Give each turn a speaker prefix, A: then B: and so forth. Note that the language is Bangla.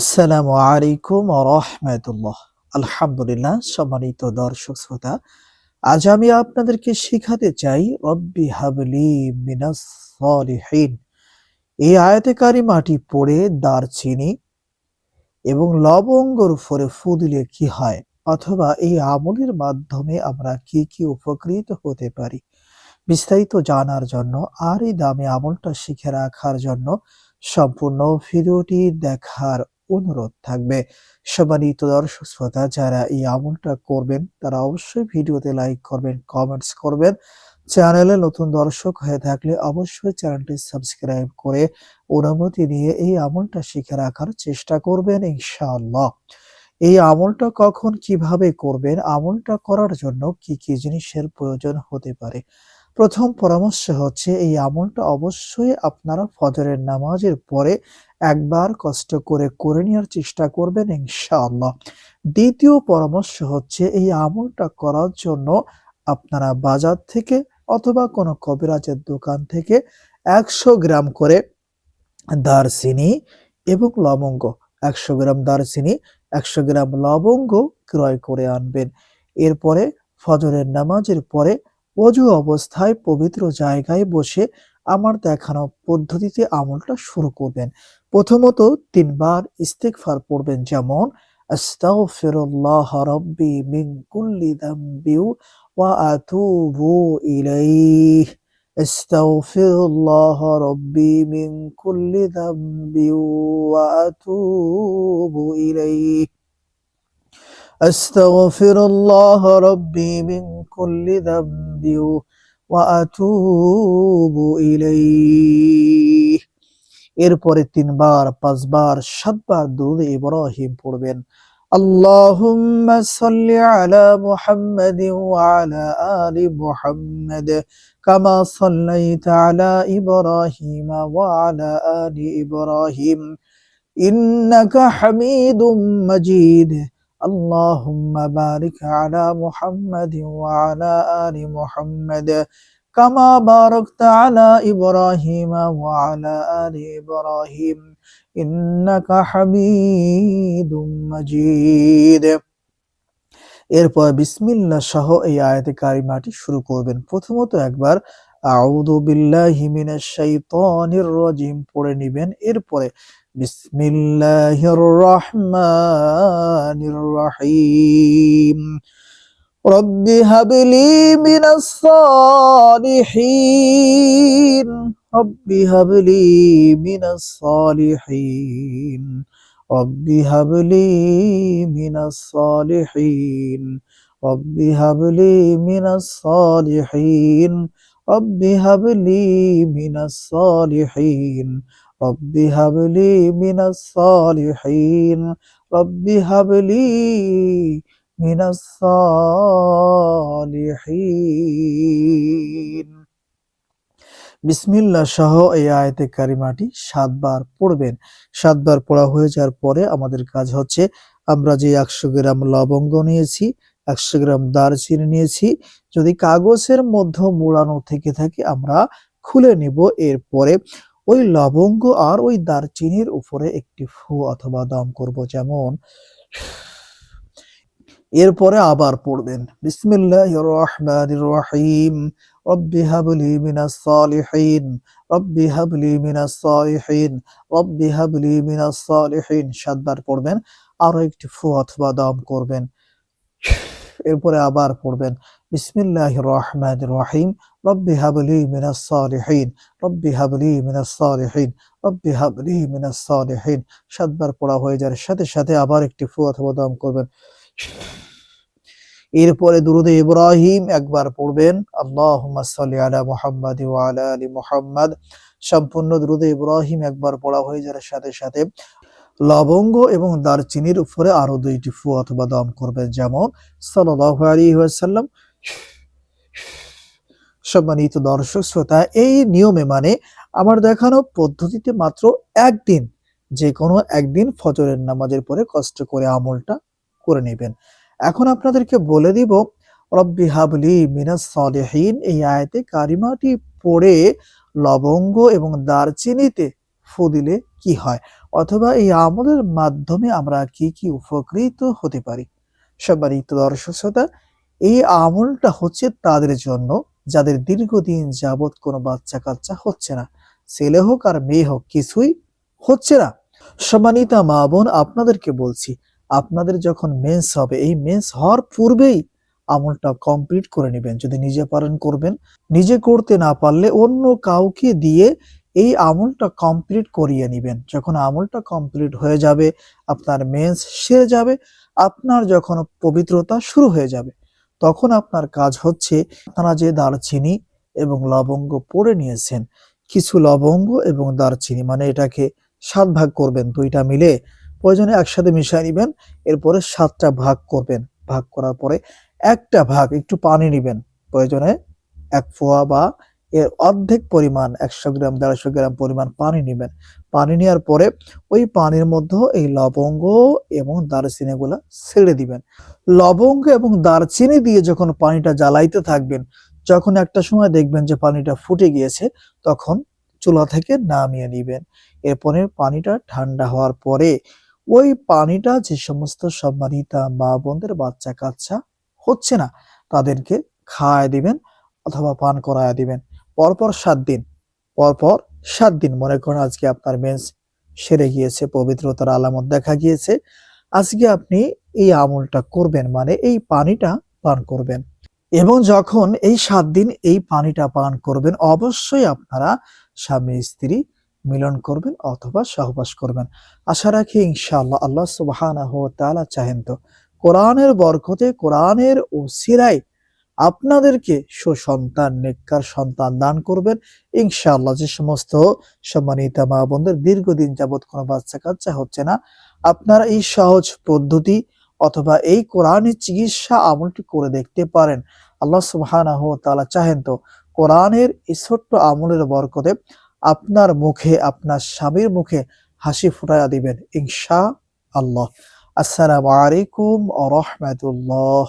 A: আসসালামু আলাইকুম রহমতুল্লাহ। আলহামদুলিল্লাহ, সম্মানিত দর্শক শ্রোতা, আজ আমি আপনাদেরকে শেখাতে চাই, রব্বি হাবলি মিনাস সলিহিন। এই আয়াতে কারিমাটি পড়ে দারচিনি এবং লবঙ্গর উপরে ফু দিলে কি হয়, অথবা এই আমলের মাধ্যমে আমরা কি কি উপকৃত হতে পারি, বিস্তারিত জানার জন্য আর এই দামি আমলটা শিখে রাখার জন্য সম্পূর্ণ ভিডিওটি দেখার অনুরোধ থাকবে। সম্মানিত দর্শক শ্রোতা, যারা এই আমলটা করবেন, তারা অবশ্যই ভিডিওতে লাইক করবেন কমেন্টস করবেন। চ্যানেলে নতুন দর্শক হয়ে থাকলে অবশ্যই চ্যানেলটি সাবস্ক্রাইব করে অনুমতি নিয়ে এই আমলটা শিখে রাখার চেষ্টা করবেন ইনশাআল্লাহ। এই আমলটা কখন কীভাবে করবেন, আমলটা করার জন্য কি কি জিনিসের প্রয়োজন হতে পারে? প্রথম পরামর্শ হচ্ছে, এই আমলটা অবশ্যই আপনারা ফজরের নামাজের পরে একবার কষ্ট করে করে নেওয়ার চেষ্টা করবেন ইনশাআল্লাহ। দ্বিতীয় পরামর্শ হচ্ছে, এই আমলটা করার জন্য আপনারা বাজার থেকে অথবা কোনো কবিরাজের দোকান থেকে একশো গ্রাম করে দারচিনি এবং লবঙ্গ, একশো গ্রাম দারচিনি, একশো গ্রাম লবঙ্গ ক্রয় করে আনবেন। এরপরে ফজরের নামাজের পরে অজু অবস্থায় পবিত্র জায়গায় বসে আমার দেখানো পদ্ধতিতে আমলটা শুরু করবেন। প্রথমত তিনবার ইস্তেকফার পড়বেন, যেমন, আস্তাগফিরুল্লাহ রব্বি মিং কুল্লি দাম্বি ওয়া কুল্লি কুল্লি ذنب وأتوب إليه এরপরে তিনবার পাঁচবার সাতবার দুরুদ ইব্রাহিম পড়বেন اللهم صل على محمد وعلى آل محمد كما صليت على إبراهيم وعلى آل إبراهيم إنك حميد مجيد اللهم بارك على محمد وعلى آل محمد كما باركت على إبراهيم وعلى آل إبراهيم إنك حميد مجيد এরপর বিসমিল্লাহ সহ এই আয়াতে কারিমাটি শুরু করবেন প্রথমত একবার আউযু বিল্লাহি মিনাশ শাইতানির রাজিম পড়ে নেবেন এরপরে بسم الله الرحمن الرحيم. رب هب لي من الصالحين. رب هب لي من الصالحين. رب هب لي من الصالحين. رب هب لي من الصالحين. رب هب لي من الصالحين. رب هب لي من الصالحين رب هب لي من الصالحين বিসমিল্লাহ সহ এই আয়াতে কারিমাটি সাতবার পড়বেন সাতবার পড়া হয়ে যাওয়ার পরে আমাদের কাজ হচ্ছে আমরা যে একশো গ্রাম লবঙ্গ নিয়েছি একশো গ্রাম দারচিনি নিয়েছি যদি কাগজের মধ্যে মোড়ানো থেকে থাকে আমরা খুলে নিব এরপরে ওই লবঙ্গ আর ওই দারচিনির উপরে একটি ফু অথবা দম করব যেমন। এরপরে আবার পড়বেন। বিসমিল্লাহির রহমানির রহিম রব্বি হাবলি মিনাস সালিহিন রব্বি হাবলি মিনাস সালিহিন রব্বি হাবলি মিনাস সালিহিন সাতবার পড়বেন। আরও একটি ফু অথবা দম করবেন। এরপরে আবার পড়বেন, বিসমিল্লাহির রহমানির রহিম, রব্বি হাবলি মিনাস সালিহিন, রব্বি হাবলি মিনাস সালিহিন, রব্বি হাবলি মিনাস সালিহিন। সাতবার পড়া হয়ে যাওয়ার সাথে সাথে আবার একটি ফু অথবা দম করবেন। এরপরে দুরুদে ইব্রাহিম একবার পড়বেন, আল্লাহুম্মা সাল্লি আলা মুহাম্মাদ আলা আলি মুহাম্মাদ। সম্পূর্ণ দুরুদে ইব্রাহিম একবার পড়া হয়ে যাওয়ার সাথে সাথে লবঙ্গ এবং দারচিনির উপরে আরও দুইটি ফু অথবা দম করবেন যেমন ওয়াসাল্লাম। সম্মানিত দর্শক, শ্রোতা, এই নিয়মে মানে আমার দেখানো পদ্ধতিতে মাত্র একদিন, যে কোনো একদিন ফজরের নামাজের পরে কষ্ট করে আমলটা করে নেবেন। এখন আপনাদেরকে বলে দিব, রব্বি হাবলি মিনাস সলিহিন, এই আয়াতে কারিমাটি পড়ে লবঙ্গ এবং দারচিনিতে ফু দিলে কি হয়? অথবা এই আমলের মাধ্যমে আমরা কি কি উপকৃত হতে পারি? সম্মানিত দর্শক শ্রোতা, এই আমলটা হচ্ছে তাদের জন্য, যাদের দীর্ঘদিন যাবৎ কোনো বাচ্চা কাচ্চা হচ্ছে না। ছেলে হোক আর মেয়ে হোক, কিছুই হচ্ছে না। সম্মানিতা মা বোন, আপনাদেরকে বলছি, আপনাদের যখন মেন্স হবে, এই মেন্স হওয়ার পূর্বেই আমলটা কমপ্লিট করে নেবেন। যদি নিজে পারেন করবেন, নিজে করতে না পারলে অন্য কাউকে দিয়ে এই আমলটা কমপ্লিট করিয়ে নেবেন। যখন আমলটা কমপ্লিট হয়ে যাবে, আপনার মেন্স সেরে যাবে, আপনার যখন পবিত্রতা শুরু হয়ে যাবে, তখন আপনার কাজ হচ্ছে আপনারা যে দারচিনি এবং লবঙ্গ পড়ে নিয়েছেন। কিছু লবঙ্গ এবং দারচিনি মানে এটাকে সাত ভাগ করবেন, দুইটা মিলে প্রয়োজনে একসাথে মিশিয়ে নেবেন, এরপরে সাতটা ভাগ করবেন। ভাগ করার পরে একটা ভাগ একটু পানি নেবেন। প্রয়োজনে এক ফোয়া বা এর অর্ধেক পরিমাণ একশো গ্রাম, দেড়শো গ্রাম পরিমাণ পানি নেবেন। পানি নেওয়ার পরে ওই পানির মধ্যে এই লবঙ্গ এবং দারচিনি গুলা ছেড়ে দিবেন। লবঙ্গ এবং দারচিনি দিয়ে যখন পানিটা জ্বালাইতে থাকবেন, যখন একটা সময় দেখবেন যে পানিটা ফুটে গিয়েছে, তখন চুলা থেকে নামিয়ে নিবেন। এরপরে পানিটা ঠান্ডা হওয়ার পরে ওই পানিটা যে সমস্ত সম্মানিতা মা বোনদের বাচ্চা কাচ্চা হচ্ছে না, তাদেরকে খাওয়ায় দিবেন অথবা পান করায় দিবেন। পরপর সাত দিন, পরপর সাত দিন মনে করেন আজকে আপনার মেন্স সেরে গিয়েছে, পবিত্রতার আলামত দেখা গিয়েছে। আজকে আপনি এই আমলটা করবেন মানে এই পানিটা পান করবেন। এবং যখন এই সাত দিন এই পানিটা পান করবেন, অবশ্যই আপনারা স্বামী স্ত্রী মিলন করবেন অথবা সহবাস করবেন। আশা রাখি ইনশাআল্লাহ আল্লাহ তাআলা চাহেন তো। কোরআনের বরকতে, কোরআনের ওসিরায় আপনাদেরকে সুসন্তান, নেককার সন্তান দান করবেন। ইনশাআল্লাহ যে সমস্ত সম্মানিত মা বোনদের দীর্ঘদিন যাবৎ কোনো বাচ্চা কাচ্চা হচ্ছে না, আপনারা এই সহজ পদ্ধতি অথবা এই কোরআনের চিকিৎসা আমলটি করে দেখতে পারেন। আল্লাহ সুবহানাহু তাআলা চাহেন তো কোরআনের এই ছোট্ট আমলের বরকতে আপনার মুখে, আপনার স্বামীর মুখে হাসি ফুটাইয়া দিবেন ইনশা আল্লাহ আসসালামু আলাইকুম ওয়া রাহমাতুল্লাহ।